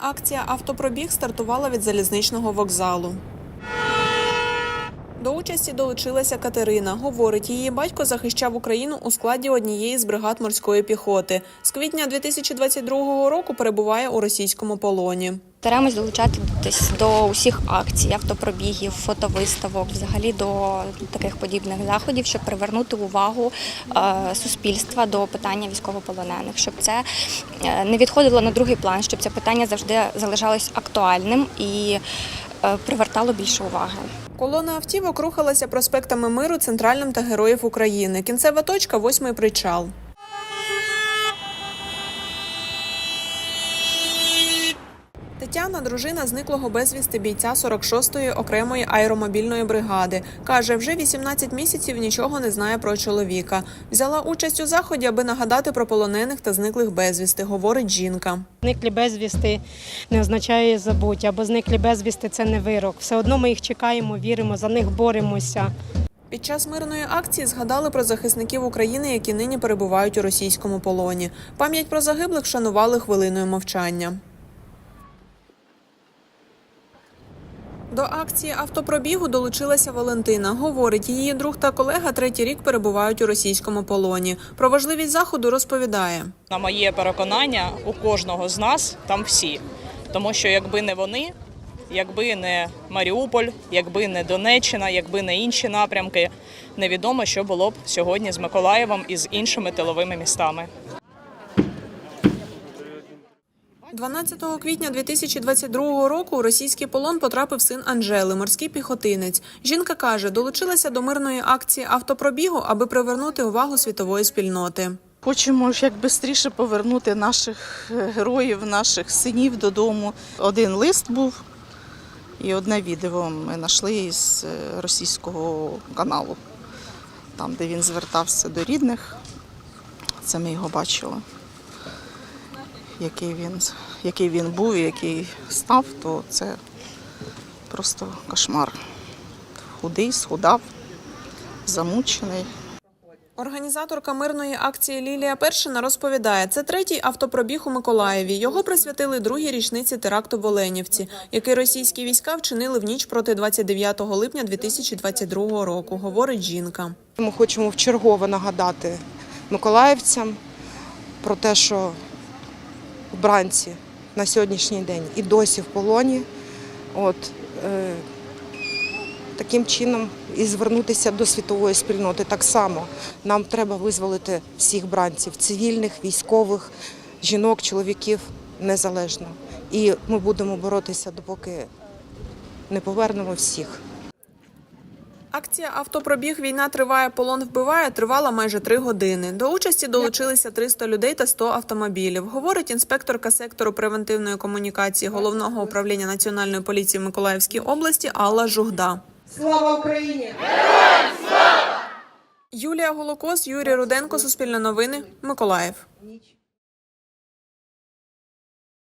акція Автопробіг стартувала від залізничного вокзалу. До участі долучилася Катерина. Говорить, її батько захищав Україну у складі однієї з бригад морської піхоти. З квітня 2022 року перебуває у російському полоні. Стараємось долучатись до усіх акцій, автопробігів, фотовиставок, взагалі до таких подібних заходів, щоб привернути увагу е, суспільства до питання військовополонених, щоб це е, не відходило на другий план, щоб це питання завжди залишалось актуальним і е, привертало більше уваги. Колона автівок рухалася проспектами Миру, центральним та Героїв України. Кінцева точка восьмий причал. Тетяна, дружина зниклого безвісти бійця 46-ї окремої аеромобільної бригади, каже, вже 18 місяців нічого не знає про чоловіка. Взяла участь у заході, аби нагадати про полонених та зниклих безвісти, говорить жінка. Зниклі безвісти не означає забуття, або зниклі безвісти це не вирок. Все одно ми їх чекаємо, віримо, за них боремося. Під час мирної акції згадали про захисників України, які нині перебувають у російському полоні. Пам'ять про загиблих вшанували хвилиною мовчання. До акції автопробігу долучилася Валентина. Говорить, її друг та колега третій рік перебувають у російському полоні. Про важливість заходу розповідає. На моє переконання, у кожного з нас там всі. Тому що якби не вони, якби не Маріуполь, якби не Донеччина, якби не інші напрямки, невідомо, що було б сьогодні з Миколаєвом і з іншими тиловими містами. 12 квітня 2022 року у російський полон потрапив син Анжели, морський піхотинець. Жінка каже, долучилася до мирної акції автопробігу, аби привернути увагу світової спільноти. Хочемо як швидше повернути наших е, героїв, наших синів додому. Один лист був і одне відео ми знайшли із е, російського каналу, там, де він звертався до рідних. Це ми його бачили. Який він, який він був і який став, то це просто кошмар. Худий, схудав, замучений. Організаторка мирної акції Лілія Першина розповідає, це третій автопробіг у Миколаєві. Його присвятили другій річниці теракту в Оленівці, який російські війська вчинили в ніч проти 29 липня 2022 року, говорить жінка. Ми хочемо вчергове нагадати миколаївцям про те, що бранці на сьогоднішній день і досі в полоні. От, е, таким чином і звернутися до світової спільноти так само. Нам треба визволити всіх бранців, цивільних, військових, жінок, чоловіків незалежно. І ми будемо боротися, допоки не повернемо всіх. Акція Автопробіг Війна триває, полон вбиває тривала майже три години. До участі долучилися 300 людей та 100 автомобілів. Говорить інспекторка сектору превентивної комунікації головного управління національної поліції в Миколаївській області Алла Жугда. Слава Україні! Юлія Голокос, Юрій Руденко, Суспільне новини, Миколаїв.